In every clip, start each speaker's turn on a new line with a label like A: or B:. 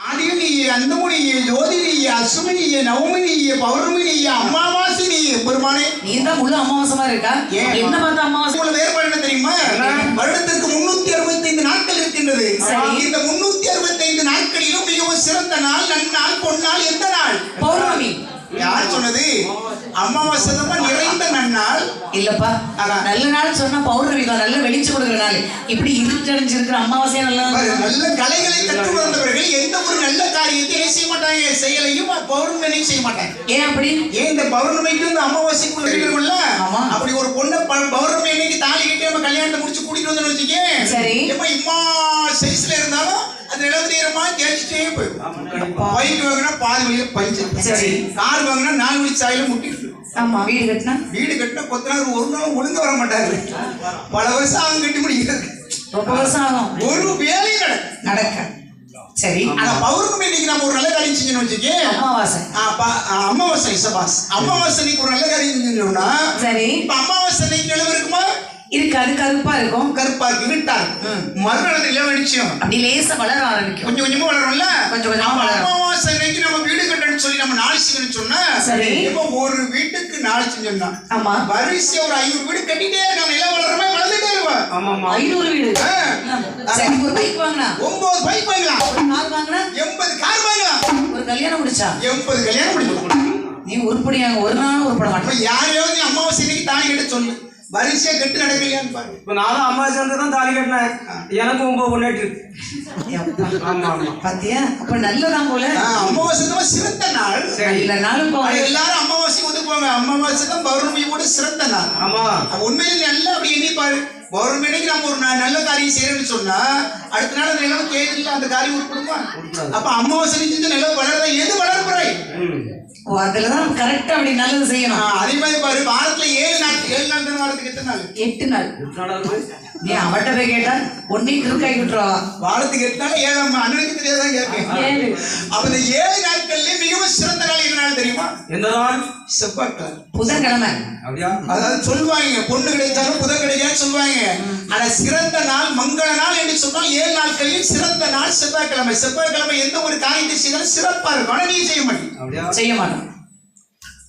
A: ஆதியும் நீயே அந்தமும் நீயே ஜோதி நீயே அசுமி நீயே நவமி நீயே பௌர்ணமி நீயே அமாவாசை நீயே பெருமானே.
B: நீ தான் முழு அமாவாசமா இருக்கா?
A: ஏன்?
B: என்ன பார்த்தா அமாவாசை?
A: உங்களை வேறுபாடு என்ன தெரியுமா? வருடத்திற்கு முன்னூத்தி அறுபத்தி ஐந்து நாட்கள் இருக்கின்றது. இந்த முன்னூத்தி அறுபத்தி ஐந்து நாட்களிலும் மிகவும் சிறந்த நாள் நன்னாள் பொன்னாள் எந்த நாள்?
B: பௌர்ணமி.
A: யார் சொன்னது? அமாவாசை தான்
B: இல்லப்பா. நல்ல நாள் சொன்னா பௌர்ணமி தான் நல்ல வெளிச்சம் கொடுக்குற நாள் இப்படி இருட்டடைஞ்சிருக்கிற அமாவாசையா நல்லா
A: நல்ல கலைகளை கற்று வந்தவர்கள் எந்த ஒரு நல்ல காரியத்தை என்ன செய்ய மாட்டாங்க செயலையும் பௌர்ணமி செய்ய மாட்டாங்க
B: ஏன் அப்படி
A: ஏன் இந்த பௌர்ணமிக்கு இந்த அமாவாசைக்கு இருக்குல்ல. அப்படி ஒரு பொண்ணை பௌர்ணமி அன்னைக்கு தாலி கட்டி நம்ம கல்யாணத்தை முடிச்சு கூட்டிட்டு வந்தோம்னு வச்சுக்கே
B: சரி.
A: எப்ப இம்மா சைஸ்ல இருந்தாலும் அது நிலவு நேரமா தேய்ச்சிட்டே போயிடும் பைக் வாங்கினா பாதி வழியில பஞ்சு
B: சரி.
A: கார் வாங்கினா நாலு வழி சாயில முட்டிட்டு
B: ஆமா. வீடு கட்டினா
A: வீடு கட்டின கொத்தனார் ஒரு நாள் ஒழுங்க வர மாட்டாரு. பல வருஷம் அவங்க கட்டி முடிக்கிறது
B: ரொம்ப வருஷம் ஆகும்.
A: ஒரு வேலையும் நடக்கும்
B: நடக்க. சரி
A: ஆனா பௌர்ணமி இன்னைக்கு நம்ம ஒரு நல்ல காரியம் செஞ்சோம்னு வச்சுக்கே
B: அமாவாசை.
A: அமாவாசை சபாஸ். அமாவாசை அன்னைக்கு ஒரு நல்ல காரியம் செஞ்சோம்னா
B: சரி.
A: இப்ப அமாவாசை அன்னைக்கு நிலவு இருக்குமா?
B: இருக்கு அது கருப்பா இருக்கும்.
A: கருப்பா இருக்கு இருட்டா இருக்கு மறுநாள் நிலவு வெளிச்சம்
B: அப்படி லேசா வளர ஆரம்பிக்கும்.
A: கொஞ்சம் கொஞ்சமா வளரும்ல?
B: கொஞ்சம் கொஞ்சமா வளரும்.
A: அமாவாசை அன்னைக்கு நம்ம வீடு கட்டணும்னு சொல்லி நம்ம நாள் செய்யணும்னு சொன்னா
B: சரி.
A: இப்ப ஒரு வீட்டுக்கு நாள் செஞ்சோம்னா
B: ஆமா.
A: வரிசை ஒரு ஐநூறு வீடு கட்டிட்டே இருக்காங்க நிலம் வளர்றமே வளர்ந்துட்டே இருப்பா
B: ஐநூறு வீடு. சரி ஒரு பைக் வாங்கினா?
A: ஒன்பது பைக் வாங்கலாம்.
B: ஒரு கார் வாங்கினா?
A: எண்பது கார் வாங்கலாம்.
B: ஒரு கல்யாணம் முடிச்சா?
A: எண்பது கல்யாணம் முடிக்கலாம்
B: நீ உருப்படியாங்க ஒரு நாள் உருப்பட மாட்டேன்
A: யாரையாவது நீ அமாவாசை இன்னைக்கு தாலி கட்ட சொல்லு. வரிசையா கட்டு நடக்கலையான்னு பாரு
C: இப்ப நானும் அம்மா சேர்ந்து தான் தாலி கட்டினேன். எனக்கு ஒன்பது பொண்ணாட்டு இருக்கு. ஆமா ஆமா.
B: பாத்தியா? அப்ப நல்லதான் போல.
A: அமாவாசை தான் சிறந்த நாள்.
B: நல்ல நாளும்
A: அது
B: போல
A: எல்லாரும் அமாவாசை தான் பௌர்ணமியோட சிறந்த நாள்.
C: ஆமா.
A: அப்ப உண்மையில நல்லா அப்படி எண்ணி பாரு பௌர்ணமி அன்னைக்கு நம்ம ஒரு நல்ல காரியம் செய்யறோம்னு சொன்னா அடுத்த நாள் அந்த நிலவு தேதியில் அந்த காரியம் உட்படுமா அப்ப அமாவாசை செஞ்சு நிலவு வளர்றதா எது வளர்ப்புறாய்?
B: ஓ அதுலதான் கரெக்டா அப்படி நல்லது செய்யணும்.
A: அதே மாதிரி பாரு வாரத்துல ஏழு நாள் ஏழு நாள் வாரத்துக்கு எத்தனை நாள்?
B: எட்டு நாள்? நீ அவட்ட போய் கேட்டா ஒன்னே கிருக்காய் விட்டுருவா.
A: வாரத்துக்கு எட்டு நாள் ஏழாம் அண்ணனுக்கு தெரியாதான் கேட்பேன்
B: ஏழு.
A: அப்ப இந்த ஏழு நாட்கள்ல மிகவும் சிறந்த நாள் எது நாள் தெரியுமா?
C: எந்த நாள்?
A: செவ்வாய்க்கிழமை.
B: புதன்கிழமை.
C: அப்படியா?
A: அதாவது சொல்லுவாங்க பொண்ணு கிடைச்சாலும் புதன் கிடைக்காது சொல்லுவாங்க. ஆனா சிறந்த நாள் மங்கள நாள் என்று சொன்னால் ஏழு நாட்களில் சிறந்த நாள் செவ்வாய்க்கிழமை. செவ்வாய்க்கிழமை எந்த ஒரு காரியத்தை செய்தாலும் சிறப்பா இருக்கும். ஆனா நீ செய்ய மாட்டேன்
C: அப்படியா?
B: செய்ய மாட்டோம்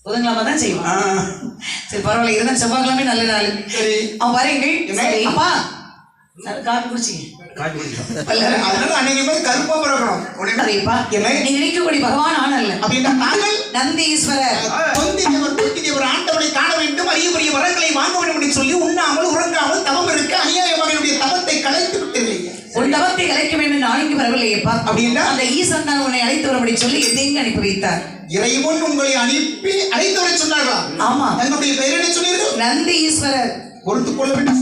B: புதன்கிழமை தான் செய்வோம் சரி பரவாயில்ல இருந்தா செவ்வாய்க்கிழமை நல்ல நாள். அவன் பாருங்கள் அப்பா. குடிச்சிங்க.
C: காட்டி
A: ஆண்டவனை காண வேண்டும். அரிய பெரிய வரங்களை வாங்க வேண்டும் என்று சொல்லி உண்ணாமல் உறங்காமல் தவம் இருக்க அநியாயமாக தவத்தை கலைத்து விட்டீர்கள்
B: உன் தவத்தை கலைக்க வேண்டும் என்று நாளைக்கு வரவில்லையேப்பா.
A: அப்படின்னா?
B: அந்த ஈசன் தான் உன்னை அழைத்து வரும்படி சொல்லி எதையும் அனுப்பி வைத்தார்?
A: இறைவன் உங்களை அனுப்பி அழைத்து வர சொன்னார்களா?
B: ஆமா.
A: தங்களுடைய பெயர் என்ன சொன்னீர்கள்?
B: நந்தி ஈஸ்வரர்.
A: பொறுத்துக் கொள்ள வேண்டும்.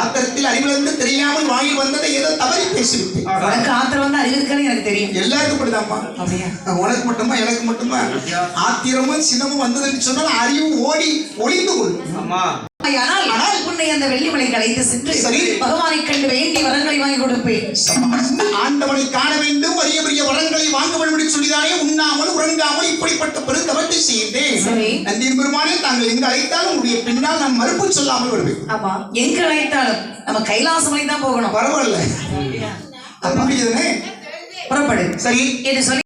A: ஆத்திரத்தில் அறிவிலிருந்து தெரியாமல் வாயில் வந்ததை ஏதோ தவறி பேசிவிட்டு
B: உனக்கு ஆத்திரம் வந்து அறிவிருக்கன்னு எனக்கு தெரியும்.
A: எல்லாருக்கும் இப்படிதாம்மா
B: அப்படியா?
A: உனக்கு மட்டுமா எனக்கு மட்டுமா? ஆத்திரமும் சினமும் வந்ததுன்னு சொன்னால் அறிவு ஓடி ஒளிந்து கொள்ளும்.
C: ஆமா.
B: ஆனால் உன்னை அந்த வெள்ளிமலைக்கு அழைத்து சென்று
A: சரி.
B: பகவானை கண்டு வேண்டிய வரங்களை வாங்கி கொடுப்பேன்.
A: ஆண்டவனை காண வேண்டும் அரிய பெரிய வரங்களை வாங்க வேண்டும் சொல்லிதானே உண்ணாமல் உறங்காமல் பெருந்தவத்தை செய்தேன்
B: சரி.
A: நந்தியின் பெருமானே தாங்கள் எங்கு அழைத்தாலும் உங்களுடைய பின்னால் நான் மறுப்பு சொல்லாமல் வருவேன்
B: ஆமா. எங்க அழைத்தாலும் நம்ம கைலாசமலை தான் போகணும்.
A: பரவாயில்ல. தானே
B: புறப்படு.
A: சரி.
B: என்று சொல்லி